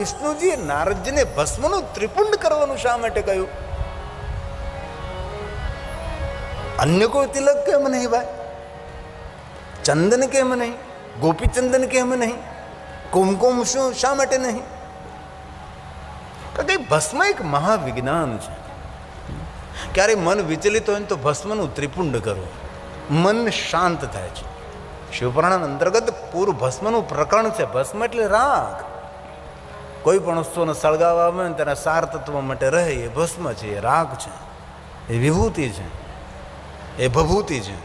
વિષ્ણુજીએ નારદજીને ભસ્મનું ત્રિપુંડ કરવાનું શા માટે કહ્યું? અન્ય કોઈ તિલક કેમ નહીં ભાઈ? ચંદન કેમ નહીં? ગોપીચંદન કેમ નહીં? કુમકુમ શું શા માટે નહીં? કારણ કે ભસ્મ એક મહાવિજ્ઞાન છે. ક્યારે મન વિચલિત હોય ને તો ભસ્મનું ત્રિપુંડ કરો. મન શાંત થાય છે. શિવપુરાણ અંતર્ગત પૂર ભસ્મનું પ્રકરણ છે. ભસ્મ એટલે રાગ. કોઈ પણ વસ્તુને સળગાવવા આવે ને તેના સાર તત્વ માટે રહે, એ ભસ્મ છે, એ રાગ છે, એ વિભૂતિ છે, એ ભભૂતિ છે.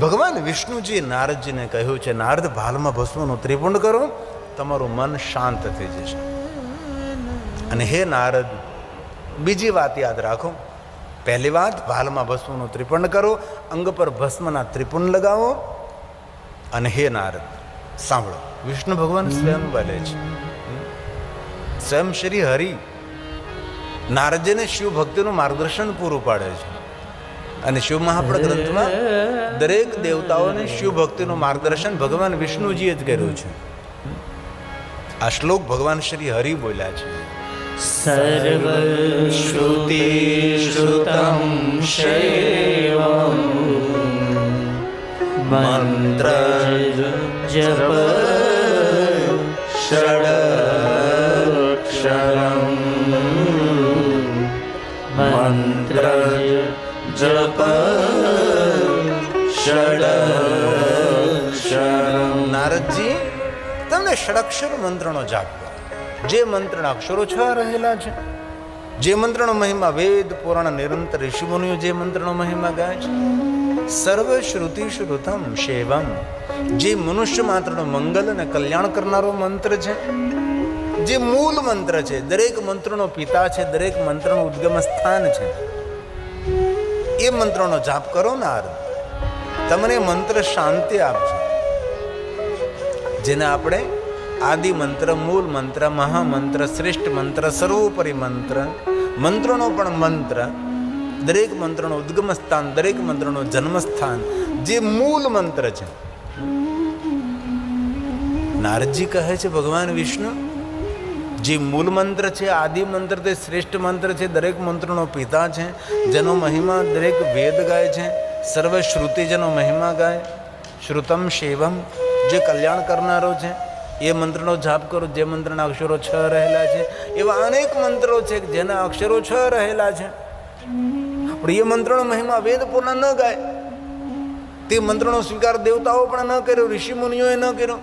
ભગવાન વિષ્ણુજી નારદજીને કહ્યું છે, નારદ, ભાલમાં ભસ્મનું ત્રિપુંડ કરો, તમારું મન શાંત થઈ જશે. અને હે નારદ, બીજી વાત યાદ રાખો. પહેલી વાત, ભાલમાં ભસ્મનું ત્રિપુંડ કરો, અંગ પર ભસ્મના ત્રિપુંડ લગાવો. અને હે નારદ, સાંભળો, વિષ્ણુ ભગવાન સ્વયં બોલે છે. સ્વયં શ્રી હરિ નારદજીને શિવ ભક્તિનું માર્ગદર્શન પૂરું પાડે છે. અને શિવ મહાપ્રદ ગ્રંથમાં દરેક દેવતાઓને શિવ ભક્તિનું માર્ગદર્શન ભગવાન વિષ્ણુજીએ જ કર્યું છે. આ શ્લોક ભગવાન શ્રી હરિ બોલ્યા છે. સર્વશ્રુતિ શ્રુતમ શૈવમ મંત્ર જપ षड् મંત્ર જપ નારદજી તમને ષડક્ષર મંત્રનો જાપ જે મંત્રણ અક્ષરો છ રહેલા છે. જે મંત્રનો મહિમા વેદ, પુરાણ, નિરંતર ઋષિમુનિઓ જે મંત્રનો મહિમા ગાય છે. સર્વ શ્રુતિ શ્રુતમ શેવમ જે મનુષ્ય માત્રનો મંગલ અને કલ્યાણ કરનારો મંત્ર છે. જે મૂળ મંત્ર છે, દરેક મંત્રનો પિતા છે, દરેક મંત્રનું ઉદ્ગમ સ્થાન છે, એ મંત્રનો જાપ કરો નારદ તમને મંત્ર શાંતિ આપશે. જેને આપણે આદિ મંત્ર, મૂળ મંત્ર, મહામંત્ર, શ્રેષ્ઠ મંત્ર, સર્વોપરી મંત્ર, મંત્રનો પણ મંત્ર, દરેક મંત્રનો ઉદ્ગમ સ્થાન દરેક મંત્રનો જન્મસ્થાન, જે મૂળ મંત્ર છે. નારદજી કહે છે, ભગવાન વિષ્ણુ જે મૂળ મંત્ર છે, આદિ મંત્ર તે શ્રેષ્ઠ મંત્ર છે, દરેક મંત્રનો પિતા છે, જેનો મહિમા દરેક વેદ ગાય છે સર્વ શ્રુતિજનો મહિમા ગાય, શ્રુતમ શેવમ, જે કલ્યાણ કરનારો છે, એ મંત્રનો જાપ કરો, જે મંત્રના અક્ષરો છ રહેલા છે, એવા અનેક મંત્રો છે, જેના અક્ષરો છ રહેલા છે. પણ એ મંત્રનો મહિમા વેદ પૂર્ણ ન ગાય. તે મંત્રનો સ્વીકાર દેવતાઓ પણ ન કર્યો, ઋષિ મુનિઓએ ન કર્યો.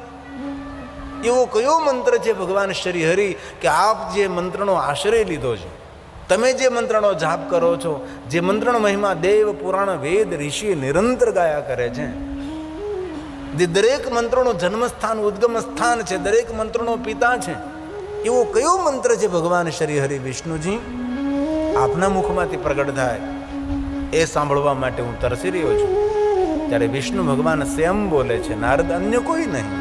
એવો કયો મંત્ર છે ભગવાન શ્રીહરિ કે આપ જે મંત્રનો આશ્રય લીધો છે? તમે જે મંત્રનો જાપ કરો છો, જે મંત્રનો મહિમા દેવ પુરાણ વેદ ઋષિ નિરંતર ગાયા કરે છે. જે દરેક મંત્રનો જન્મસ્થાન ઉદ્ગમ સ્થાન છે, દરેક મંત્રનો પિતા છે, એવો કયો મંત્ર છે ભગવાન શ્રીહરિ વિષ્ણુજી? આપના મુખમાંથી પ્રગટ થાય. એ સાંભળવા માટે હું તરસી રહ્યો છું. ત્યારે વિષ્ણુ ભગવાન સ્વયં બોલે છે, નારદ, અન્ય કોઈ નહીં.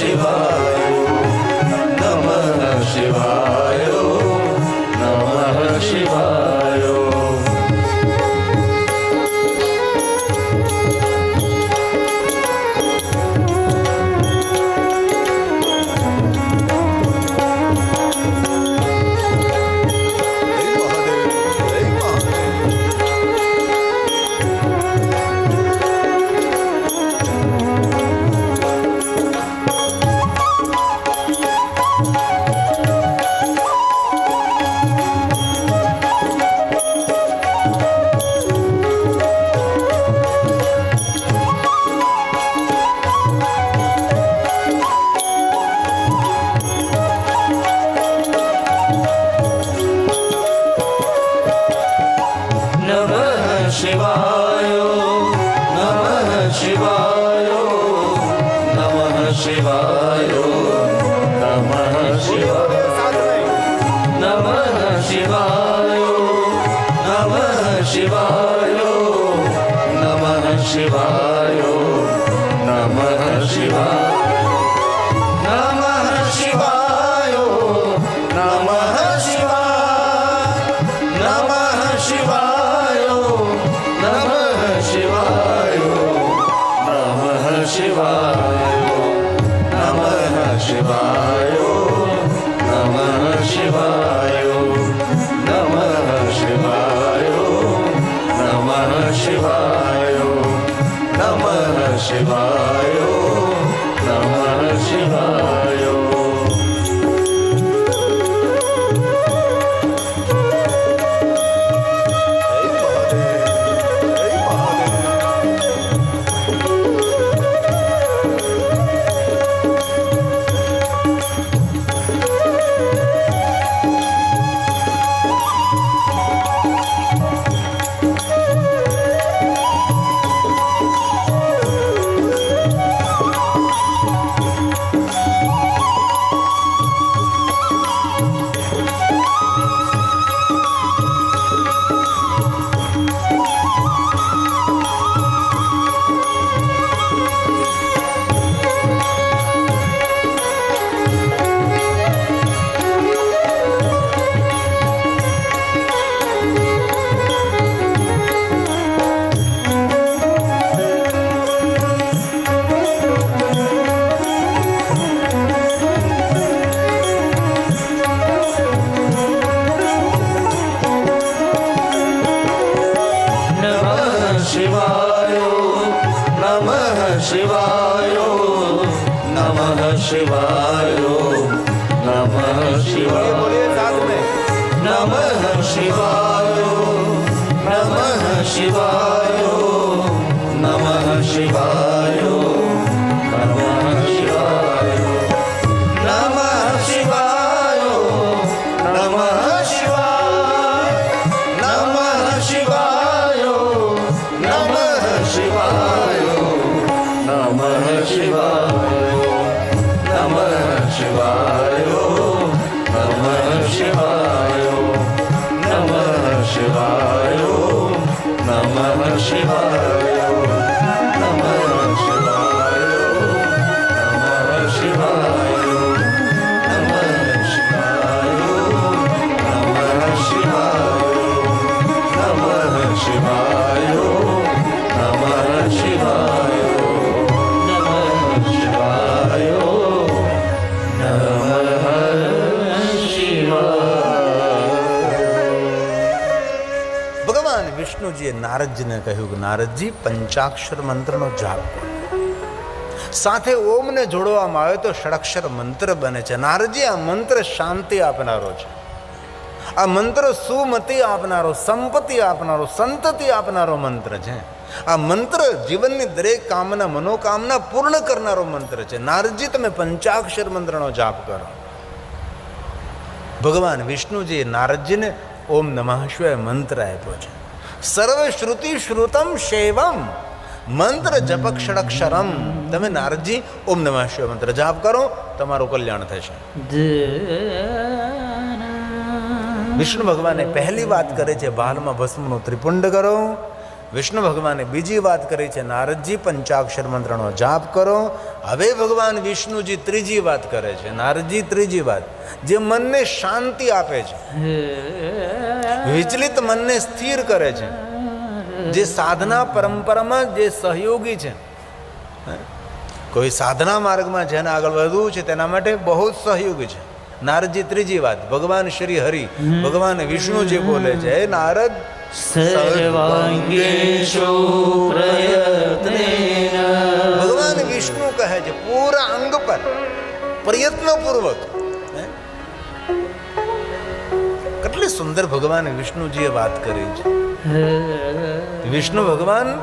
शिवाय शिवायो नमः शिवाय વિષ્ણુજીએ નારદજીને કહ્યું કે નારદજી, પંચાક્ષર મંત્રનો જાપ સાથે ઓમને જોડવામાં આવે તો ષડક્ષર મંત્ર બને છે. નારજી આ મંત્ર શાંતિ આપનારો છે. આ મંત્ર સુમતિ આપનારો, સંપત્તિ આપનારો, સંતતિ આપનારો મંત્ર છે. આ મંત્ર જીવનની દરેક કામના, મનોકામના પૂર્ણ કરનારો મંત્ર છે. નારજી તમે પંચાક્ષર મંત્રનો જાપ કરો. ભગવાન વિષ્ણુજીએ નારદજીને ઓમ નમઃ શિવાય મંત્ર આપ્યો છે. સર્વ શ્રુતિ શ્રુતમ શૈવમ મંત્ર જપક્ષરક્ષરમ તમે નારદજી ઓમ નમઃ શિવ મંત્ર જાપ કરો તમારું કલ્યાણ થશે વિષ્ણુ ભગવાને પહેલી વાત કરે છે બાલમાં ભસ્મનું ત્રિપુંડ કરો વિષ્ણુ ભગવાને બીજી વાત કરી છે, નારદજી, પંચાક્ષર મંત્રનો જાપ કરો. હવે ભગવાન વિષ્ણુજી ત્રીજી વાત કરે છે, નારદજી, ત્રીજી વાત. જે મનને શાંતિ આપે છે, વિચલિત મનને સ્થિર કરે છે, જે સાધના પરંપરામાં જે સહયોગી છે. કોઈ સાધના માર્ગમાં જેને આગળ વધવું છે, તેના માટે બહુ જ સહયોગી છે. નારદજી, ત્રીજી વાત, ભગવાન શ્રી હરિ, ભગવાન વિષ્ણુ જે બોલે છે, હે નારદ સર્વાંગેષુ પ્રયત્નેન ભગવાન વિષ્ણુ કહે છે, પૂરા અંગ પર પ્રયત્નપૂર્વક? કેટલી સુંદર ભગવાન વિષ્ણુજીએ વાત કરી છે. વિષ્ણુ ભગવાન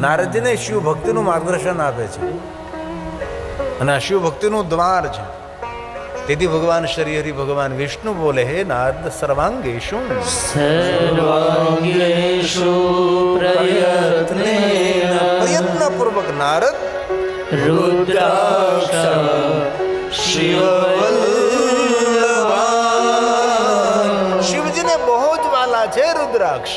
નારદજીને શિવ ભક્તિનું માર્ગદર્શન આપે છે. અને આ શિવ ભક્તિનું દ્વાર છે. તેથી ભગવાન શ્રી હરિ ભગવાન વિષ્ણુ બોલે હે નારદ સર્વાંગેશુ સર્વાંગેષુ પ્રયત્નેન પ્રયત્નપૂર્વક નારદ રુદ્રાક્ષ શિવ શિવજીને બહુ જ વાલા છે રુદ્રાક્ષ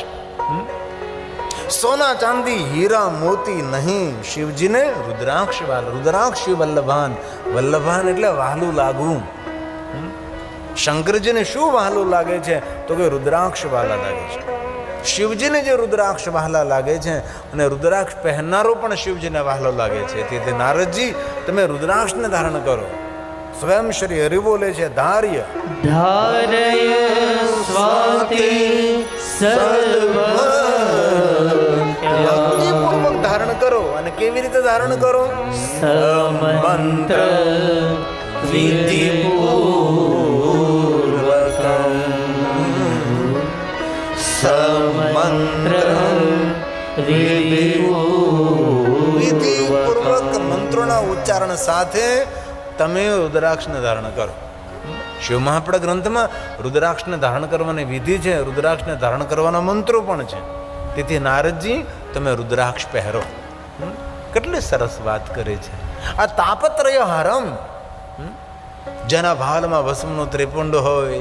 સોના ચાંદી હીરા મોતી નહીં શિવજીને રુદ્રાક્ષ વાલ રુદ્રાક્ષ વલ્લભાન વલ્લભાન એટલે વાલું લાગવું? શંકરજીને શું વહાલું લાગે છે? તો કે રુદ્રાક્ષ વહાલા લાગે છે. શિવજીને જે રુદ્રાક્ષ વહાલા લાગે છે અને રુદ્રાક્ષ પહેરનારો પણ શિવજીને વહાલો લાગે છે. તેથી નારદજી તમે રુદ્રાક્ષને ધારણ કરો. સ્વયં શ્રી હરિ બોલે છે ધાર્ય. ધારય સ્વાતિ સર્વ ધારણ કરો અને કેવી રીતે ધારણ કરો? સમંત્ર વિધિપૂર્વકમ સમંત્ર વિધિપૂર્વક મંત્રોના ઉચ્ચારણ સાથે તમે રુદ્રાક્ષને ધારણ કરો. શિવ મહાપડા ગ્રંથમાં રુદ્રાક્ષને ધારણ કરવાની વિધિ છે. રુદ્રાક્ષને ધારણ કરવાના મંત્રો પણ છે. તેથી નારદજી તમે રુદ્રાક્ષ પહેરો. કેટલી સરસ વાત કરે છે. આ તાપત્રય હરમ? જેના ભાલમાં ભસ્મનું ત્રિપુંડ હોય,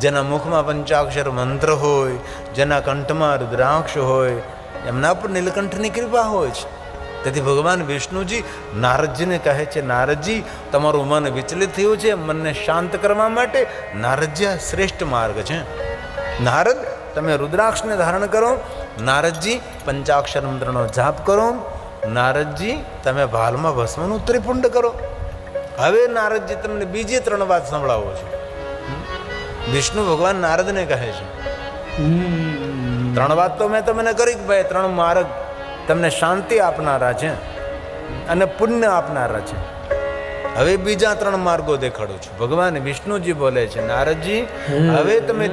જેના મુખમાં પંચાક્ષર મંત્ર હોય, જેના કંઠમાં રુદ્રાક્ષ હોય, એમના પર નીલકંઠની કૃપા હોય છે તેથી ભગવાન વિષ્ણુજી નારદજીને કહે છે, નારદજી, તમારું મન વિચલિત થયું છે, મનને શાંત કરવા માટે નારદજી આ શ્રેષ્ઠ માર્ગ છે. નારદ, તમે રુદ્રાક્ષને ધારણ કરો. નારદજી, પંચાક્ષર મંત્રનો જાપ કરો. નારદજી, તમે ભાલમાં ભસ્મનું ત્રિપુંડ કરો. હવે નારદજી તમને બીજી ત્રણ વાત સંભળાવો છો. વિષ્ણુ ભગવાન નારદને કહે છે. ત્રણ વાત તો મેં તમને કરી કે ભાઈ, ત્રણ માર્ગ તમને શાંતિ આપનારા છે અને પુણ્ય આપનારા છે. હવે બીજા ત્રણ માર્ગો દેખાડું છું. ભગવાન વિષ્ણુજી બોલે છે, નારદજી, હવે તમે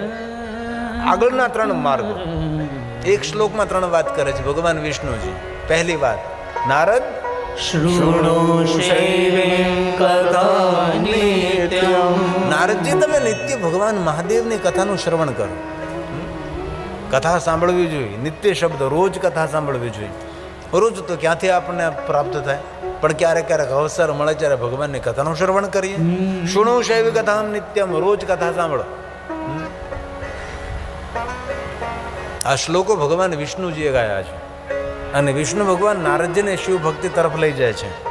આગળના ત્રણ માર્ગો. એક શ્લોકમાં ત્રણ વાત કરે છે ભગવાન વિષ્ણુજી. પહેલી વાત, નારદ શૃણુ નારદજી તમે નિત્ય ભગવાન મહાદેવની કથાનું શ્રવણ કરો. કથા સાંભળવી જોઈએ. નિત્ય શબ્દ રોજ કથા સાંભળવી જોઈએ. રોજ તો ક્યાંથી આપણને પ્રાપ્ત થાય? પણ ક્યારેક ક્યારેક અવસર મળે ત્યારે ભગવાનની કથાનું શ્રવણ કરીએ. શુણો શૈવી કથા નિત્યમ રોજ કથા સાંભળો. આ શ્લોકો ભગવાન વિષ્ણુજીએ ગાયા છે. અને વિષ્ણુ ભગવાન નારદજીને શિવ ભક્તિ તરફ લઈ જાય છે.